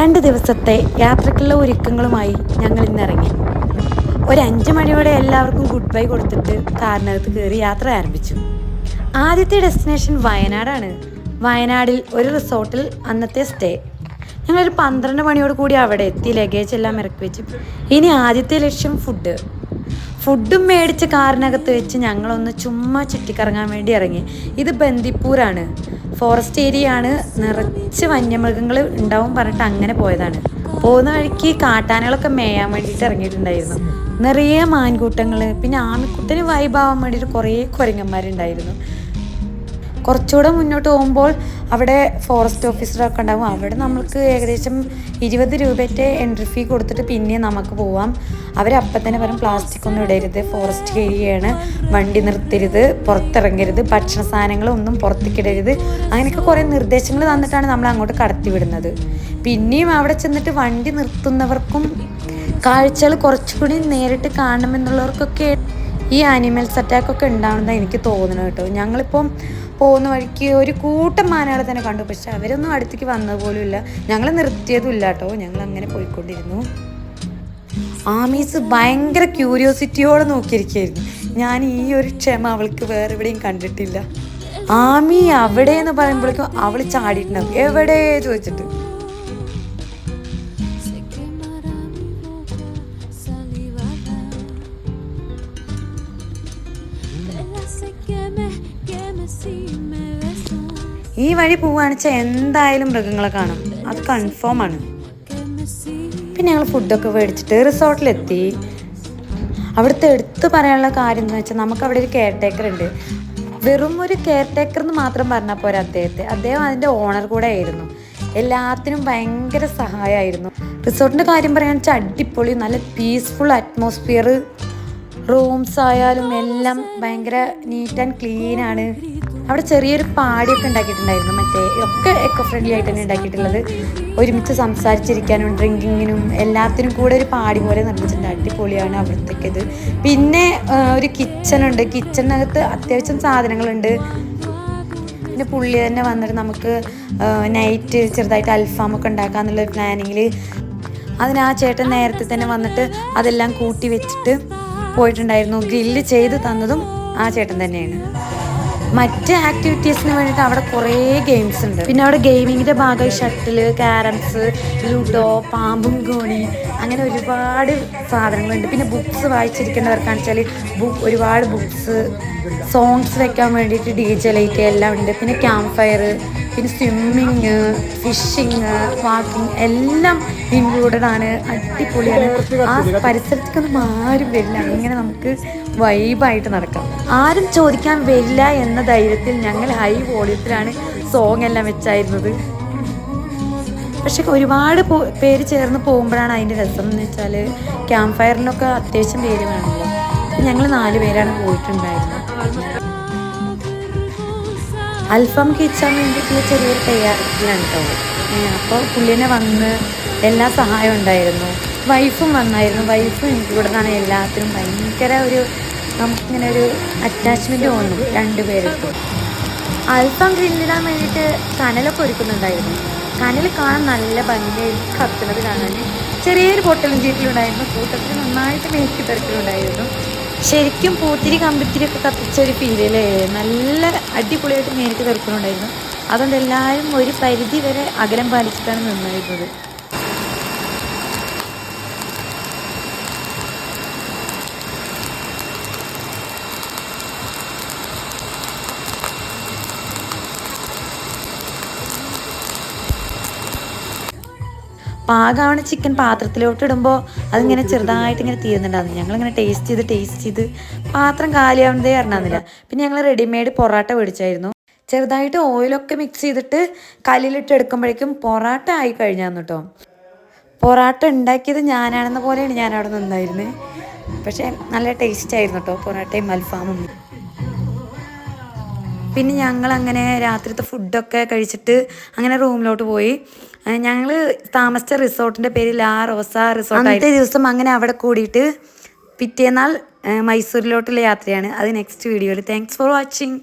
രണ്ട് ദിവസത്തെ യാത്രക്കുള്ള ഒരുക്കങ്ങളുമായി ഞങ്ങൾ ഇന്നിറങ്ങി. ഒരു അഞ്ച് മണിയോടെ എല്ലാവർക്കും ഗുഡ് ബൈ കൊടുത്തിട്ട് കാറിനകത്ത് കയറി യാത്ര ആരംഭിച്ചു. ആദ്യത്തെ ഡെസ്റ്റിനേഷൻ വയനാടാണ്. വയനാടിൽ ഒരു റിസോർട്ടിൽ അന്നത്തെ സ്റ്റേ ഞങ്ങളൊരു പന്ത്രണ്ട് മണിയോട് കൂടി അവിടെ എത്തി ലഗേജ് എല്ലാം ഇറക്കി വെച്ചു. ഇനി ആദ്യത്തെ ലക്ഷ്യം ഫുഡ് ഫുഡും മേടിച്ച് കാറിനകത്ത് വെച്ച് ഞങ്ങളൊന്ന് ചുമ്മാ ചുറ്റിക്കറങ്ങാൻ വേണ്ടി ഇറങ്ങി. ഇത് ബന്ദിപ്പൂരാണ്. ഫോറസ്റ്റ് ഏരിയ ആണ് നിറച്ച് വന്യമൃഗങ്ങൾ ഉണ്ടാവും പറഞ്ഞിട്ട് അങ്ങനെ പോയതാണ്. പോകുന്ന വഴിക്ക് കാട്ടാനകളൊക്കെ മേയാൻ വേണ്ടിയിട്ട് ഇറങ്ങിയിട്ടുണ്ടായിരുന്നു. നിറയെ മാൻകൂട്ടങ്ങൾ പിന്നെ ആമിക്കുട്ടന് വൈബാവാൻ വേണ്ടിയിട്ട് കുറേ കുരങ്ങന്മാരുണ്ടായിരുന്നു. കുറച്ചുകൂടെ മുന്നോട്ട് പോകുമ്പോൾ അവിടെ ഫോറസ്റ്റ് ഓഫീസറൊക്കെ ഉണ്ടാവും. അവിടെ നമ്മൾക്ക് ഏകദേശം ഇരുപത് രൂപയുടെ എൻട്രി ഫീ കൊടുത്തിട്ട് പിന്നെ നമുക്ക് പോവാം. അവരപ്പം തന്നെ പറയും പ്ലാസ്റ്റിക് ഒന്നും ഇടരുത്. ഫോറസ്റ്റ് ഏരിയയാണ്. വണ്ടി നിർത്തരുത്. പുറത്തിറങ്ങരുത്. ഭക്ഷണ സാധനങ്ങളൊന്നും പുറത്തേക്ക് ഇടരുത്. അങ്ങനെയൊക്കെ കുറേ നിർദ്ദേശങ്ങൾ തന്നിട്ടാണ് നമ്മൾ അങ്ങോട്ട് കടത്തി വിടുന്നത്. പിന്നെയും അവിടെ ചെന്നിട്ട് വണ്ടി നിർത്തുന്നവർക്കും കാഴ്ചകൾ കുറച്ചുകൂടി നേരിട്ട് കാണണമെന്നുള്ളവർക്കൊക്കെ ഈ ആനിമൽസ് അറ്റാക്ക് ഒക്കെ ഉണ്ടാവുന്നതാണ് എനിക്ക് തോന്നുന്നത് കേട്ടോ. ഞങ്ങളിപ്പം പോകുന്ന വഴിക്ക് ഒരു കൂട്ടം മാനകളെ തന്നെ കണ്ടു. പക്ഷെ അവരൊന്നും അടുത്തേക്ക് വന്നത് പോലും ഇല്ല. ഞങ്ങൾ നിർത്തിയതുമില്ല കേട്ടോ. ഞങ്ങൾ അങ്ങനെ പോയിക്കൊണ്ടിരുന്നു. ആമീസ് ഭയങ്കര ക്യൂരിയോസിറ്റിയോടെ നോക്കിയിരിക്കുകയായിരുന്നു. ഞാൻ ഈ ഒരു ക്ഷമ അവൾക്ക് വേറെ എവിടെയും കണ്ടിട്ടില്ല. ആമി അവിടെ എന്ന് പറയുമ്പോഴേക്കും അവൾ ചാടിയിട്ടുണ്ടാവും. എവിടെ ചോദിച്ചിട്ട്? ഈ വഴി പോവുകയാണെന്ന് വെച്ചാൽ എന്തായാലും മൃഗങ്ങളെ കാണും. അത് കൺഫേം ആണ്. പിന്നെ ഞങ്ങൾ ഫുഡൊക്കെ മേടിച്ചിട്ട് റിസോർട്ടിലെത്തി അവിടുത്തെ എടുത്തു പറയാനുള്ള കാര്യം എന്ന് വെച്ചാൽ നമുക്ക് അവിടെ ഒരു കെയർ ടേക്കർ ഉണ്ട്. വെറും ഒരു കെയർ ടേക്കർ എന്ന് മാത്രം പറഞ്ഞാൽ പോരാ അദ്ദേഹത്തെ. അദ്ദേഹം അതിന്റെ ഓണർ കൂടെ ആയിരുന്നു. എല്ലാത്തിനും ഭയങ്കര സഹായമായിരുന്നു റിസോർട്ടിന്റെ കാര്യം പറയുകയാണെന്ന് വെച്ചാൽ അടിപൊളി നല്ല പീസ്ഫുൾ അറ്റ്മോസ്ഫിയർ റൂംസ് ആയാലും എല്ലാം ഭയങ്കര നീറ്റ് ആൻഡ് ക്ലീൻ ആണ്. അവിടെ ചെറിയൊരു പാടിയൊക്കെ ഉണ്ടാക്കിയിട്ടുണ്ടായിരുന്നു. മറ്റേ ഒക്കെ എക്കോ ഫ്രണ്ട്ലി ആയിട്ട് തന്നെ ഉണ്ടാക്കിയിട്ടുള്ളത്. ഒരുമിച്ച് സംസാരിച്ചിരിക്കാനും ഡ്രിങ്കിങ്ങിനും എല്ലാത്തിനും കൂടെ ഒരു പാടി പോലെ നിർമ്മിച്ചിട്ടുണ്ട്. അടിപൊളിയാണ് അവിടുത്തേക്കത് പിന്നെ ഒരു കിച്ചണുണ്ട് കിച്ചണിനകത്ത് അത്യാവശ്യം സാധനങ്ങളുണ്ട്. പിന്നെ പുള്ളി തന്നെ വന്നിട്ട് നമുക്ക് നൈറ്റ് ചെറുതായിട്ട് അൽഫാമൊക്കെ ഉണ്ടാക്കാന്നുള്ള പ്ലാനിങ്ങിൽ അതിന് ആ ചേട്ടൻ നേരത്തെ തന്നെ വന്നിട്ട് അതെല്ലാം കൂട്ടി വെച്ചിട്ട് പോയിട്ടുണ്ടായിരുന്നു. ഗ്രില്ല് ചെയ്ത് തന്നതും ആ ചേട്ടൻ തന്നെയാണ്. മറ്റ് ആക്ടിവിറ്റീസിന് വേണ്ടിയിട്ട് അവിടെ കുറേ ഗെയിംസ് ഉണ്ട്. പിന്നെ അവിടെ ഗെയിമിങ്ങിന്റെ ഭാഗമായി ഷട്ടിൽ ക്യാരംസ് ലുഡോ പാമ്പും ഗോണി അങ്ങനെ ഒരുപാട് സാധനങ്ങളുണ്ട്. പിന്നെ ബുക്സ് വായിച്ചിരിക്കുന്നവർക്കാണെന്ന് വെച്ചാൽ ബുക്ക് ഒരുപാട് ബുക്സ് സോങ്സ് വെക്കാൻ വേണ്ടിയിട്ട് ഡി ജെ ലൈറ്റ് എല്ലാം ഉണ്ട്. പിന്നെ ക്യാമ്പ് ഫയർ പിന്നെ സ്വിമ്മിങ് ഫിഷിങ് വാക്കിംഗ് എല്ലാം ഇൻക്ലൂഡഡ് ആണ് അടിപൊളിയാണ്. ആ പരിസരത്തേക്കൊന്നും ആരും വരില്ല. ഇങ്ങനെ നമുക്ക് വൈബായിട്ട് നടക്കാം. ആരും ചോദിക്കാൻ വരില്ല എന്ന ധൈര്യത്തിൽ ഞങ്ങൾ ഹൈ വോളിയത്തിലാണ് സോങ് എല്ലാം വെച്ചായിരുന്നത്. പക്ഷെ ഒരുപാട് പേര് ചേർന്ന് പോകുമ്പോഴാണ് അതിന്റെ രസം എന്ന് വെച്ചാൽ ക്യാമ്പ് ഫയറിനൊക്കെ അത്യാവശ്യം പേര് വേണമല്ലോ. ഞങ്ങൾ നാല് പേരാണ് പോയിട്ടുണ്ടായിരുന്നത്. അൽഫാം കിച്ചാൻ വേണ്ടിയിട്ടുള്ള ചെറിയൊരു തയ്യാറെടുപ്പിലാണ് കേട്ടോ. അപ്പോൾ പുള്ളിനെ വന്ന് എല്ലാ സഹായവും ഉണ്ടായിരുന്നു. വൈഫും വന്നായിരുന്നു. വൈഫും ഇൻക്ലൂഡഡാണ് എല്ലാത്തിനും ഭയങ്കര ഒരു നമുക്കിങ്ങനെ ഒരു അറ്റാച്ച്മെന്റ് തോന്നും രണ്ടുപേർക്കും അൽഫാം ഗ്രില്ലിടാൻ വേണ്ടിയിട്ട് കനലൊക്കെ ഒരുക്കുന്നുണ്ടായിരുന്നു. കനൽ കാണാൻ നല്ല ഭംഗിയായി കത്തുന്നത് കാണാൻ. ചെറിയൊരു പൊട്ടലും ചീറ്റിലുണ്ടായിരുന്നു കൂട്ടത്തിൽ നന്നായിട്ട് മേക്കി തിരക്കിലുണ്ടായിരുന്നു. ശരിക്കും പൂത്തിരി കമ്പിത്തിരി ഒക്കെ കത്തിച്ച ഒരു ഫീലല്ലേ നല്ല അടിപൊളിയായിട്ട് നേരിട്ട് തീർക്കുന്നുണ്ടായിരുന്നു അതുകൊണ്ട് എല്ലാവരും ഒരു പരിധി വരെ അകലം പാലിച്ചിട്ടാണ് നിന്നിരുന്നത് പാകമാണ് ചിക്കൻ പാത്രത്തിലോട്ട് ഇടുമ്പോൾ അതിങ്ങനെ ചെറുതായിട്ട് ഇങ്ങനെ തീരുന്നുണ്ടായിരുന്നു ഞങ്ങളിങ്ങനെ ടേസ്റ്റ് ചെയ്ത് ടേസ്റ്റ് ചെയ്ത് പാത്രം കാലിയാവുന്നതേ അറിഞ്ഞാന്നില്ല പിന്നെ ഞങ്ങൾ റെഡിമെയ്ഡ് പൊറോട്ട മേടിച്ചായിരുന്നു. ചെറുതായിട്ട് ഓയിലൊക്കെ മിക്സ് ചെയ്തിട്ട് കല്ലിലിട്ട് എടുക്കുമ്പോഴേക്കും പൊറോട്ട ആയി കഴിഞ്ഞാന്ന് കേട്ടോ പൊറാട്ട ഉണ്ടാക്കിയത് ഞാനാണെന്ന പോലെയാണ് ഞാൻ അവിടെ നിന്നായിരുന്നത് പക്ഷേ നല്ല ടേസ്റ്റ് ആയിരുന്നു കേട്ടോ പൊറോട്ടയും അൽഫാമും. പിന്നെ ഞങ്ങൾ അങ്ങനെ രാത്രിത്തെ ഫുഡൊക്കെ കഴിച്ചിട്ട് അങ്ങനെ റൂമിലോട്ട് പോയി. ഞങ്ങൾ താമസിച്ച റിസോർട്ടിന്റെ പേര് ലാ റോസ റിസോർട്ട് അന്നത്തെ ദിവസം അങ്ങനെ അവിടെ കൂടിയിട്ട് പിറ്റേന്നാൾ മൈസൂരിലോട്ടുള്ള യാത്രയാണ്. അത് നെക്സ്റ്റ് വീഡിയോയിൽ താങ്ക്സ് ഫോർ വാച്ചിങ്